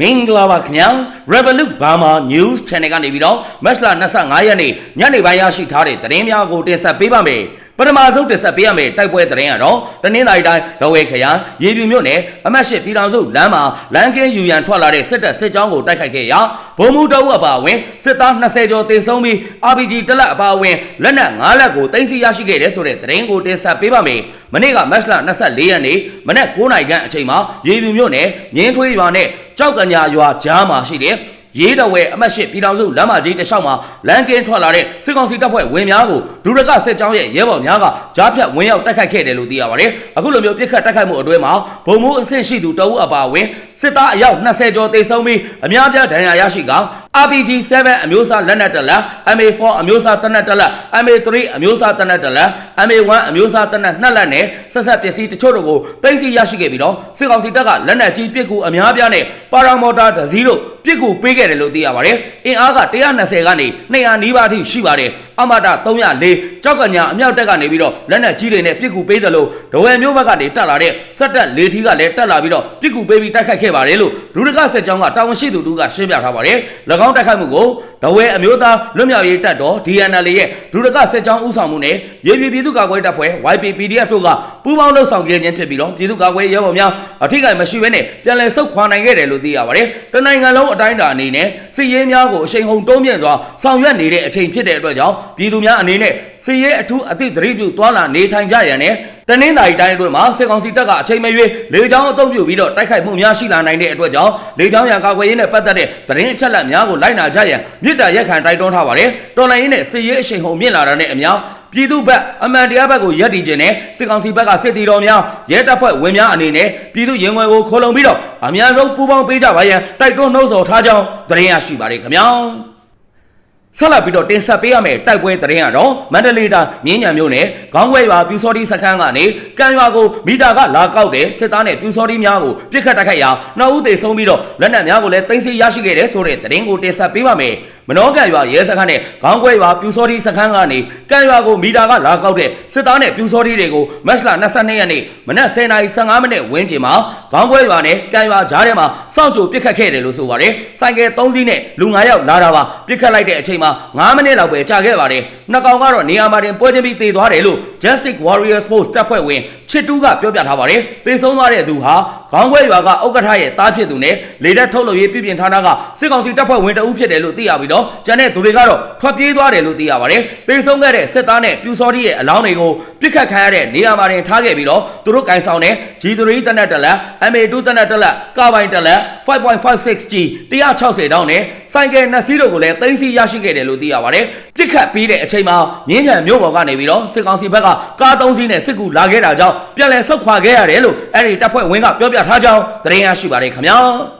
မင်္ဂလာပါခင်ဗျာ Revolut Burma News Channel ကနေပြီးတော့မတ်လ25ရက်နေ့ညနေပိုင်းရရှိထားတဲ့သတင်းများကိုတင်ဆက်ပေးပါမယ် ပထမဆုံးတင်ဆက်ပေးရမယ့်တိုက်ပွဲသတင်းကတော့တနင်္လာရီတိုင်းဒဝဲခရိုင်ရေပြူမြို့နယ်အမတ်ရှိပြည်တော်စုလမ်းမှာလမ်းကင်းယူရန်ထွက်လာတဲ့စစ်တပ်စစ်ကြောင်းကိုတိုက်ခိုက်ခဲ့ရာဗိုလ်မှူးတအုပ်အပါအဝင်စစ်သား20ကျော်တင်ဆုံးပြီး RPG တလက်အပါအဝင်လက်နက်9လက်ကိုတင်စီရရှိခဲ့တဲ့ဆိုတဲ့သတင်းကိုတင်ဆက်ပေးပါမယ်မနေ့ကမတ်လ24ရက်နေ့မနက်9:00နာရီခန့်အချိန်မှာရေပြူမြို့နယ်ငင်းထွေးရွာနဲ့ကြောက်ကညာရွာကြားမှာရှိတဲ့ ရေးတော်ဝဲအမတ်ရှိပြည်တော်စုလမ်းမကြီးတစ်လျှောက်မှာလမ်းကင်းထွက်လာတဲ့စစ်ကောင်စီတပ်ဖွဲ့ဝင်များကိုဒုရကစစ်ကြောင်းရဲ့ရဲဘော်များကကြားဖြတ်ဝင်ရောက်တိုက်ခိုက်ခဲ့တယ်လို့သိရပါတယ်။အခုလိုမျိုးပြစ်ခတ်တိုက်ခိုက်မှုအတွင်းမှာဗုံမိုးအဆင့်ရှိသူတအုပ်အပါအဝင် စစ်သားအယောက်20ကျော်သေဆုံးပြီးအများပြားဒဏ်ရာရရှိက RPG 7အမျိုးအစားလက်နက်တလက် MA4 အမျိုးအစားတနက်တလက် MA3 အမျိုးအစားတနက်တလက် MA1 အမျိုးအစားတနက်နှစ်လက်နဲ့ဆက်ဆက်ပစ္စည်းတချို့တို့ကိုသိမ်းဆည်းရရှိခဲ့ပြီးတော့စစ်ကောင်စီတပ်ကလက်နက်ကြီးပစ်ကူအများပြားနဲ့ပါရာမော်တာဒဇီးတို့ပစ်ကူပေးခဲ့တယ်လို့သိရပါတယ်။အင်အားက120ကနေ200နီးပါးအထိရှိပါတယ်။ အမတာ304ကြောက်ကညာအမြောက်တက်ကနေပြီးတော့လက်နက်ကြီးတွေနဲ့ပစ်ကူပေးတယ်လို့ဒဝယ်မျိုးဘက်ကနေတက်လာတဲ့စက်တက်လေထီးကလည်းတက်လာပြီးတော့ပစ်ကူပေးပြီးတိုက်ခိုက်ခဲ့ပါတယ်လို့ဒုရကစစ်ကြောင်းကတာဝန်ရှိသူတို့ကရှင်းပြထားပါတယ်။၎င်းတိုက်ခိုက်မှုကိုဒဝဲအမျိုးသားလွတ်မြောက်ရေးတပ်တော် DNL ရဲ့ဒုရကစစ်ကြောင်းဦးဆောင်မှုနဲ့ရေပြည်ပြည်သူ့ကာကွယ်တပ်ဖွဲ့ YPPDF တို့ကပူးပေါင်းလှုပ်ဆောင်ခဲ့ခြင်းဖြစ်ပြီးတော့ပြည်သူ့ကာကွယ်ရေးရဲဘော်များအထိကိမရှိဘဲနဲ့ပြန်လည်ဆုတ်ခွာနိုင်ခဲ့တယ်လို့သိရပါတယ်။တနိုင်ငံလုံးအတိုင်းအတာအနေနဲ့စစ်ရေးများကိုအရှိန်ဟုန်တုံးမြင့်စွာဆောင်ရွက်နေတဲ့အချိန်ဖြစ်တဲ့အတွက်ကြောင့်ပြည်သူများအနေနဲ့စစ်ရေးအထူးအသည့်သတိပြုသွားလာနေထိုင်ကြရန်နဲ့တနင်္သာရီတိုင်းအတွင်းမှာစစ်ကောင်စီတပ်ကအချိန်မရွေးလေကြောင်းအုပ်ပြုပြီးတော့တိုက်ခိုက်မှုများရှိလာနိုင်တဲ့အတွက်ကြောင့်လေကြောင်းရန်ကာကွယ်ရေးနဲ့ပတ်သက်တဲ့သတင်းအချက်အလက်များကိုလိုက်နာကြရန်မြစ်တာရက်ခံတိုက်တွန်းထားပါတယ်။တော်လိုင်းရေးနဲ့စစ်ရေးအရှိန်ဟုန်မြင့်လာတာနဲ့အမျှပြည်သူ့ဘက်အမှန်တရားဘက်ကိုယက်တည်ခြင်းနဲ့စစ်ကောင်စီဘက်ကစစ်တီတော်များရဲတပ်ဖွဲ့ဝင်များအနေနဲ့ပြည်သူရင်ဝင်ကိုခိုးလုံပြီးတော့အများဆုံးပူးပေါင်းပေးကြပါရန်တိုက်တွန်းနှိုးဆော်ထားကြောင်းသတင်းရရှိပါတယ်ခင်ဗျာ။ ဆက်လက်ပြီးတော့တင်ဆက်ပေးရမယ့်တိုက်ပွဲသတင်းကတော့မန္တလေးတိုင်းမြင်းညံမြို့နယ်ခေါင်းခွဲရွာပြူစောတိစခန်းကနေကံရွာကိုမိတာကလာကောက်တဲ့စစ်သားနဲ့ပြူစောတိများကိုပြစ်ခတ်တိုက်ခိုက်ရာနောက်ဦးသေဆုံးပြီးတော့လက်နက်များကိုလည်းတင်စီရရှိခဲ့တဲ့ဆိုတဲ့သတင်းကိုတင်ဆက်ပေးပါမယ် မနောကံရွာရဲစခန်းနဲ့ခေါင်းခွဲရွာပြူစောတိစခန်းကနေကံရွာကိုမိတာကလာကောက်တဲ့စစ်သားနဲ့ပြူစောတိတွေကိုမတ်လ22ရက်နေ့မနက်10:15မိနစ်ဝန်းကျင်မှာခေါင်းခွဲရွာနဲ့ကံရွာကြားထဲမှာစောင့်ကြိုပစ်ခတ်ခဲ့တယ်လို့ဆိုပါတယ်ဆိုင်ကယ်3စီးနဲ့လူ9ယောက်လာတာပါပစ်ခတ်လိုက်တဲ့အချိန်မှာ9မိနစ်လောက်ပဲကြာခဲ့ပါတယ် နှစ်ကောင်ကတော့နေရာမှာတင်ပွဲချင်းပြီးတေသွားတယ်လို့ Justice Warriors Force တပ်ဖွဲ့ဝင်ချစ်တူးကပြောပြထားပါတယ်တေဆုံးသွားတဲ့သူဟာခေါင်းခွဲရွာကဥက္ကဋ္ဌရဲ့တားဖြစ်သူနဲ့လေတပ်ထုတ်လုပ်ရေးပြည်ပြင်ဌာနကစစ်ကောင်စီတပ်ဖွဲ့ဝင်တအုပ်ဖြစ်တယ်လို့သိရပြီးတော့ကျန်တဲ့သူတွေကတော့ထွက်ပြေးသွားတယ်လို့သိရပါတယ်တေဆုံးခဲ့တဲ့စစ်သားနဲ့ပြူစောတိရဲ့အလောင်းတွေကိုပြစ်ခတ်ခံရတဲ့နေရာမှာတင်ထားခဲ့ပြီးတော့သူတို့ကင်ဆောင်တဲ့ G3 တနက်တလက် MA2 တနက်တလက်ကာဘိုင်တလက် 5.56G 160တောင်းနဲ့ဆိုင်ကယ်နှစ်စီးတို့ကိုလည်းသိမ်းဆည်းရရှိခဲ့တယ်လို့သိရပါတယ်ပြစ်ခတ်ပြီးတဲ့အချိန်မှာမြင်းညံမြို့ပေါ်ကနေပြီးတော့စစ်ကောင်စီဘက်ကကားသုံးစီးနဲ့စစ်ကူလာခဲ့တာကြောင့်ပြန်လည်ဆုတ်ခွာခဲ့ရတယ်လို့အဲ့ဒီတပ်ဖွဲ့ဝင်ကပြောပြထားကြောင်းသတင်းရရှိပါတယ်ခင်ဗျာ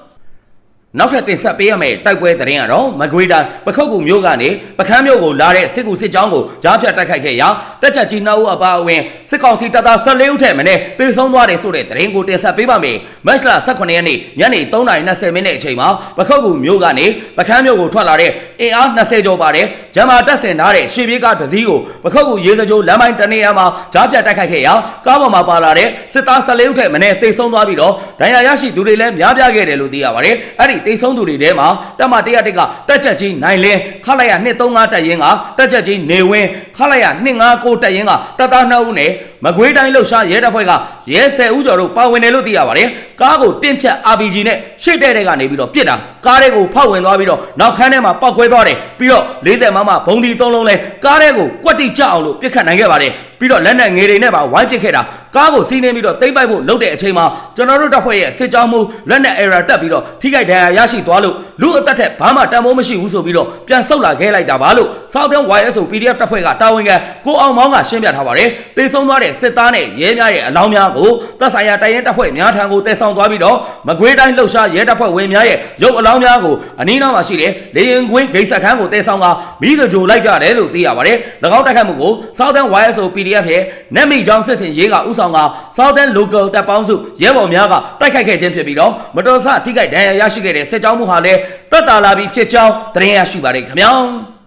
နောက်ထပ်တင်ဆက်ပေးရမယ့်တိုက်ပွဲသတင်းကတော့မကွေးတိုင်းပခုတ်ကူမြို့ကနေပခန်းမြို့ကိုလာတဲ့စစ်ကူစစ်ကြောင်းကိုကြားဖြတ်တိုက်ခိုက်ခဲ့ရာတက်ချက်ကြီးနှောက်အပါအဝင်စစ်ကောင်စီတပ်သား14ဦးထက်မင်းတေဆုံးသွားတယ်ဆိုတဲ့သတင်းကိုတင်ဆက်ပေးပါမယ်။မတ်လ18ရက်နေ့ညနေ3:20မိနစ်အချိန်မှာပခုတ်ကူမြို့ကနေပခန်းမြို့ကိုထွက်လာတဲ့အင်အား20ကျော်ပါတဲ့ဂျမ်မာတက်ဆင်ထားတဲ့ရှေ့ပြေးကားတစ်စီးကိုပခုတ်ကူရေစကြိုလမ်းပိုင်းတနေရာမှာကြားဖြတ်တိုက်ခိုက်ခဲ့ရာကားပေါ်မှာပါလာတဲ့စစ်သား14ဦးထက်မင်းတေဆုံးသွားပြီးတော့ဒဏ်ရာရရှိသူတွေလည်းများပြားခဲ့တယ်လို့သိရပါတယ်။အဲ့ဒီတိတ်ဆုံးသူတွေထဲမှာတက်မ101ကတက်ချက်ကြီးနိုင်လင်းခလာရ235တက်ရင်ကတက်ချက်ကြီးနေဝင်း ခလာရ259တက်ရင်ကတပ်သား2ဦးနဲ့မကွေးတိုင်းလှုပ်ရှားရဲတပ်ဖွဲ့ကရဲ10ဦးကျော်တို့ပါဝင်တယ်လို့သိရပါတယ်။ကားကိုတင့်ဖြတ် RPG နဲ့ရှေ့တဲ့တဲ့ကနေပြီးတော့ပြစ်တာကားတွေကိုဖောက်ဝင်သွားပြီးတော့နောက်ခန်းထဲမှာပောက်ခွဲသွားတယ်ပြီးတော့40မမဘုံဒီသုံးလုံးလဲကားထဲကိုကွက်တိကျအောင်လို့ပြစ်ခတ်နိုင်ခဲ့ပါတယ်ပြီးတော့လက်နက်ငယ်တွေနဲ့ပါဝိုင်းပစ်ခဲ့တာကားကိုစီးနှင်းပြီးတော့တိမ့်ပိုက်ဖို့လုပ်တဲ့အချိန်မှာကျွန်တော်တို့တပ်ဖွဲ့ရဲ့စစ်ကြောင်းမှုလက်နက် error တက်ပြီးတော့ထိခိုက်ဒဏ်ရာရရှိသွားလို့လူအသက်ထက်ဘာမှတန်ဖိုးမရှိဘူးဆိုပြီးတော့ပြန်ဆုတ်လာခဲ့လိုက်တာပါလို့ Southern YSO PDF တပ်ဖွဲ့ကတာဝန်ခံကိုအောင်မောင်းကရှင်းပြထားပါတယ်တေဆုံးသွားတဲ့စစ်သားနဲ့ရဲများရဲ့အလောင်းများကိုတပ်ဆိုင်ရာတိုင်ရင်တပ်ဖွဲ့များထံကိုတည်ဆောင်သွားပြီးတော့မကွေးတိုင်းလှုပ်ရှားရဲတပ်ဖွဲ့ဝင်များရဲ့ရုပ်အလောင်းများကိုအနီးနားမှာရှိတဲ့လေရင်ကွင်းဂိတ်ဆက်ခန်းကိုတည်ဆောင်ကမိကကြိုလိုက်ကြတယ်လို့သိရပါတယ်၎င်းတိုက်ခတ်မှုကို Southern YSO PDF ရဲ့နက်မီချောင်းစစ်စင်ရေးကဥဆောင်က Southern Local တပ်ပေါင်းစုရဲဘော်များကတိုက်ခိုက်ခဲ့ခြင်းဖြစ်ပြီးတော့မတော်ဆထိခိုက်ဒဏ်ရာရရှိခဲ့တဲ့စစ်ကြောင်းမှုဟာလည်းတက်တာလာပြီးဖြစ်ကြောင်းသတင်းရရှိပါတယ်ခင်ဗျာ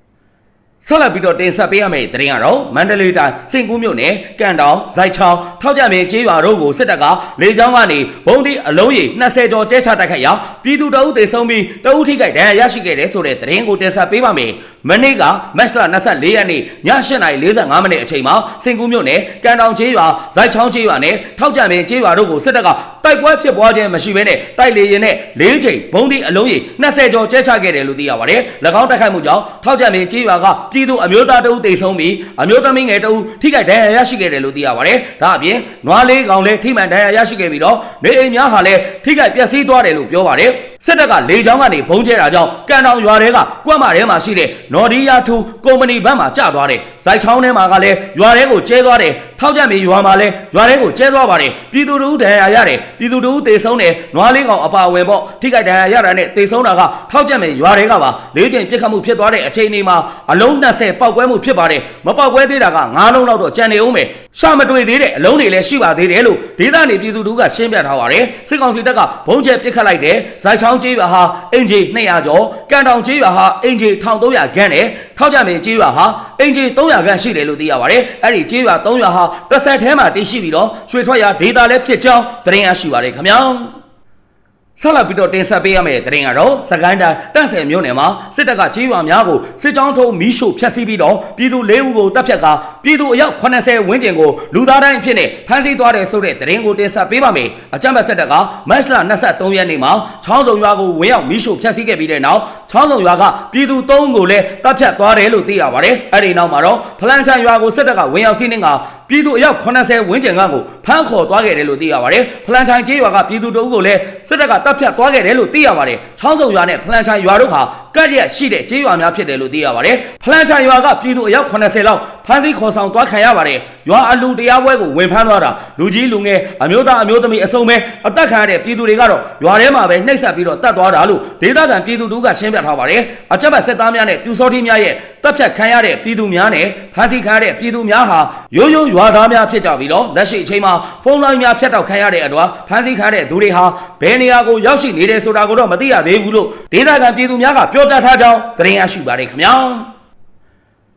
ဆက်လက်ပြီးတော့တင်ဆက်ပေးရမယ့်သတင်းကတော့မန္တလေးတိုင်းစင်ကူးမြို့နယ်ကံတောင်ဇိုက်ချောင်းထောက်ကြမင်းကျေးရွာတို့ကိုစစ်တပ်ကလေကြောင်းကနေဘုံဒီအလုံးကြီး20ကျော်ကျဲချတိုက်ခိုက်ရာပြည်သူတအုပ်သေဆုံးပြီးတအုပ်ထိခိုက်ဒဏ်ရာရရှိခဲ့တဲ့ဆိုတဲ့သတင်းကိုတင်ဆက်ပေးပါမယ်။မနေ့ကမတ်လ24ရက်နေ့ည8:45မိနစ်အချိန်မှာစင်ကူးမြို့နယ်ကံတောင်ကျေးရွာဇိုက်ချောင်းကျေးရွာနဲ့ထောက်ကြမင်းကျေးရွာတို့ကိုစစ်တပ်ကတိုက်ပွဲဖြစ်ပွားခြင်းမရှိဘဲနဲ့တိုက်လေရင်နဲ့၄ချိန်ဘုံဒီအလုံးကြီး20ကျော်ကျဲချခဲ့တယ်လို့သိရပါတယ်။၎င်းတိုက်ခိုက်မှုကြောင့်ထောက်ကြမင်းကျေးရွာကပြည်သူအမျိုးသားတအုပ်သေဆုံးပြီးအမျိုးသမီးငယ်တအုပ်ထိခိုက်ဒဏ်ရာရရှိခဲ့တယ်လို့သိရပါတယ်။ဒါအပြင်နွားလေးကောင်လည်းထိမှန်ဒဏ်ရာရရှိခဲ့ပြီးတော့နေအိမ်များဟာလည်းထိခိုက်ပျက်စီးသွားတယ်လို့ပြောပါတယ်။ စစ်တပ်ကလေကြောင်းကနေဘုံကျဲတာကြောင့်ကံတောင်ရွာတွေကကွက်မထဲမှာရှိတဲ့နော်ဒီယာထူကုမ္ပဏီဘက်မှာကျသွားတယ်။ဇိုက်ချောင်းထဲမှာကလည်းရွာတွေကိုကျဲသွားတယ်။ထောက်ကြံမီရွာမှာလည်းရွာတွေကိုကျဲသွားပါတယ်။ပြည်သူတို့ဒဏ်ရာရတယ်။ပြည်သူတို့သေဆုံးတယ်။နွားလေးကောင်အပါအဝင်ပေါ့ထိခိုက်ဒဏ်ရာရတာနဲ့သေဆုံးတာကထောက်ကြံမီရွာတွေကပါလေးချိန်ပြစ်ခတ်မှုဖြစ်သွားတဲ့အချိန်ဒီမှာအလုံး20ပောက်ကွဲမှုဖြစ်ပါတယ်။မပောက်ကွဲသေးတာက9လုံးလောက်တော့ကြံနေဦးမယ်။ရှာမတွေ့သေးတဲ့အလုံးတွေလည်းရှိပါသေးတယ်လို့ဒေသနေပြည်သူတို့ကရှင်းပြထားပါတယ်။စစ်ကောင်စီတပ်ကဘုံကျဲပစ်ခတ်လိုက်တဲ့ဇိုက်ချောင်းကျေးရွာဟာအင်ဂျီ200ကျော်ကံတောင်ကျေးရွာဟာအင်ဂျီ1300ခန့်နဲ့ထောက်ကြမီကျေးရွာဟာအင်ဂျီ300ခန့်ရှိတယ်လို့သိရပါတယ်။အဲ့ဒီကျေးရွာ3ရွာဟာတစ်ဆက်ထဲမှာတည်ရှိပြီးတော့ရွှေထွက်ရဒေတာလည်းဖြစ်ကြောင်းသတင်းရရှိပါတယ်ခင်ဗျာ။ ဆက်လက်ပြီးတော့တင်ဆက်ပေးရမယ့်သတင်းကတော့စကိုင်းတိုင်းတန့်ဆယ်မြို့နယ်မှာစစ်တပ်ကကြေးရွာများကိုစစ်ကြောင်းထုံးမီးရှို့ဖျက်ဆီးပြီးတော့ပြည်သူ၄ဦးကိုတပ်ဖြတ်ကာပြည်သူအယောက်80ဝန်းကျင်ကိုလူသားတိုင်းအဖြစ်နဲ့ဖမ်းဆီးသွားတယ်ဆိုတဲ့သတင်းကိုတင်ဆက်ပေးပါမယ်။အကြမ်းဖက်စစ်တပ်ကမတ်လ23ရက်နေ့မှာချောင်းစုံရွာကိုဝင်ရောက်မီးရှို့ဖျက်ဆီးခဲ့ပြီးတဲ့နောက်ချောင်းစုံရွာကပြည်သူ၃ဦးကိုလည်းတပ်ဖြတ်သွားတယ်လို့သိရပါတယ်။အဲ့ဒီနောက်မှာတော့ဖလန်ချန်ရွာကိုစစ်တပ်ကဝင်ရောက်စီးနှင်းက ပြည်သူအယောက်80ဝန်းကျင်ကကိုဖမ်းခေါ်သွားခဲ့တယ်လို့သိရပါတယ်။ဖလန်ချိုင်ကျေးရွာကပြည်သူတို့ကိုလည်းစစ်တပ်ကတပ်ဖြတ်သွားခဲ့တယ်လို့သိရပါတယ်။ချောင်းစုံရွာနဲ့ဖလန်ချိုင်ရွာတို့ဟာကတ်ရက်ရှိတဲ့ကျေးရွာများဖြစ်တယ်လို့သိရပါတယ်။ဖလန်ချိုင်ရွာကပြည်သူအယောက်80လောက်ဖ မ်းဆီးခေါ်ဆောင်သွားခံရပါတယ်။ရွာအလူတရားပွဲကိုဝင်ဖမ်းသွားတာလူကြီးလူငယ်အမျိုးသားအမျိုးသမီးအစုံပဲအသက်ခံရတဲ့ပြည်သူတွေကတော့ရွာထဲမှာပဲနှိပ်စက်ပြီးတော့တတ်သွားတာလို့ဒေသခံပြည်သူတို့ကရှင်းပြထားပါတယ်။အကြမ်းဖက်စစ်သားများနဲ့ပြူစောတိများရဲ့တပ်ဖြတ်ခံရတဲ့ပြည်သူများနဲ့ဖမ်းဆီးခံရတဲ့ပြည်သူများဟာရိုးရိုးရွာသားများဖြစ်ကြပြီးတော့လက်ရှိအချိန်မှာဖုန်းလိုင်းများဖြတ်တောက်ခံရတဲ့အတွက်ဖမ်းဆီးခံရတဲ့သူတွေဟာဘယ်နေရာကိုရောက်ရှိနေတယ်ဆိုတာကိုတော့မသိရသေးဘူးလို့ဒေသခံပြည်သူများကပြောကြားထားကြောင်းသတင်းရရှိပါတယ်ခင်ဗျာ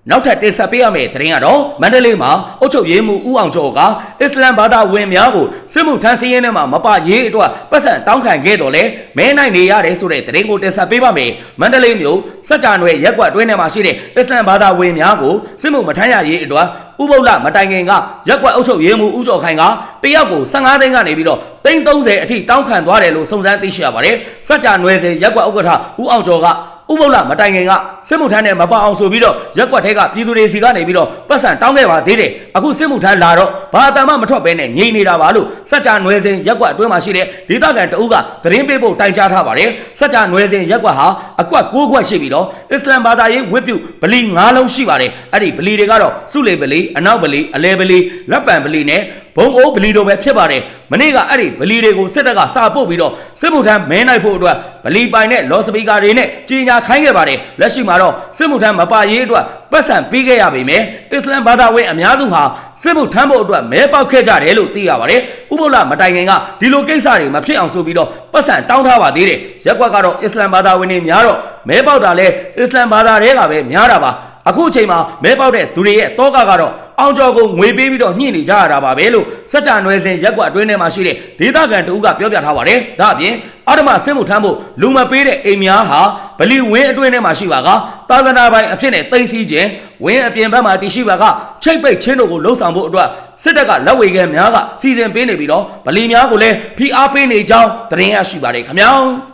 နောက်ထပ်တင်ဆက်ပေးရမယ့်သတင်းကတော့မန္တလေးမှာအုတ်ချုပ်ရေးမှုဦးအောင်ကျော်ကအစ္စလမ်ဘာသာဝင်များကိုစစ်မှုထမ်းစည်းရင်းထဲမှာမပရေးအတွက်ပတ်စံတောင်းခံခဲ့တော်လဲမဲနိုင်နေရတယ်ဆိုတဲ့သတင်းကိုတင်ဆက်ပေးပါမယ်မန္တလေးမြို့စัจ जा နွယ်ရက်ကွက်အတွင်းထဲမှာရှိတဲ့အစ္စလမ်ဘာသာဝင်များကိုစစ်မှုမထမ်းရရေးအတွက်ဥပုပ်လမတိုင်ခင်ကရက်ကွက်အုပ်ချုပ်ရေးမှုဦးကျော်ခိုင်ကတယောက်ကို15သိန်းကနေပြီးတော့သိန်း30အထိတောင်းခံသွားတယ်လို့စုံစမ်းသိရှိရပါတယ်စัจ जा နွယ်စဉ်ရက်ကွက်ဥက္ကဋ္ဌဦးအောင်ကျော်က ဥပုပ်လမတိုင်ခင်ကစစ်မှုထမ်းနဲ့မပအောင်ဆိုပြီးတော့ရက်ကွက်ထဲကပြည်သူတွေစီကနေပြီးတော့ပတ်စံတောင်းခဲ့ပါသေးတယ်အခုစစ်မှုထမ်းလာတော့ဘာအတမ်းမှမထွက်ဘဲနဲ့ငြိမ်နေတာပါလို့စัจ जा နွယ်စဉ်ရက်ကွက်အတွင်းမှာရှိတဲ့ဒေသခံတအုပ်ကသတင်းပေးဖို့တိုင်ကြားထားပါတယ်စัจ जा နွယ်စဉ်ရက်ကွက်ဟာအကွက်6ကွက်ရှိပြီးတော့ အစ္စလမ်ဘာသာရေးဝတ်ပြုဗလီ9လုံးရှိပါတယ်အဲ့ဒီဗလီတွေကတော့စုလေဗလီအနောက်ဗလီအလဲဗလီလက်ပံဗလီနဲ့ဘုံအိုးဗလီတို့ပဲဖြစ်ပါတယ်မနေ့ကအဲ့ဒီဗလီတွေကိုစစ်တပ်ကစာပို့ပြီးတော့စစ်မှုထမ်းမဲနိုင်ဖို့အတွက်ဗလီပိုင်နဲ့လော်စပီကာတွေနဲ့ကြီးညာခိုင်းခဲ့ပါတယ်လက်ရှိမှာတော့စစ်မှုထမ်းမပါရေးအတွက်ပတ်စံပေးခဲ့ရပေမယ့်အစ္စလမ်ဘာသာဝင်အများစုဟာ စစ်မှုထမ်းဖို့အတွက်မဲပေါက်ခဲ့ကြတယ်လို့သိရပါတယ်ဥပုပ်လမတိုင်ခင်ကဒီလိုကိစ္စတွေမဖြစ်အောင်ဆိုပြီးတော့ပတ်စံတောင်းထားပါသေးတယ်ရက်ကွက်ကတော့အစ္စလမ်ဘာသာဝင်တွေများတော့မဲပေါက်တာလဲအစ္စလမ်ဘာသာတွေကပဲများတာပါအခုအချိန်မှာမဲပေါက်တဲ့သူတွေရဲ့တောကကတော့ အောင်ကျော်ကိုငွေပေးပြီးတော့ညှိနေကြရတာပါပဲလို့စัจ जा နွယ်စဉ်ရက်ကွက်အတွင်းထဲမှာရှိတဲ့ဒေသခံတဦးကပြောပြထားပါတယ်။ဒါအပြင်အာဓမစစ်မှုထမ်းဖို့လူမပေးတဲ့အိမ်များဟာဗလီဝင်းအတွင်းထဲမှာရှိပါကသာသနာပိုင်အဖြစ်နဲ့တိတ်စီခြင်းဝင်းအပြင်ဘက်မှာတရှိပါကချိတ်ပိတ်ချင်းတို့ကိုလှုံ့ဆော်ဖို့အတွက်စစ်တပ်ကလက်ဝေခဲများကစီစဉ်ပေးနေပြီးတော့ဗလီများကိုလည်းဖိအားပေးနေကြောင်းသတင်းရရှိပါတယ်ခင်ဗျာ။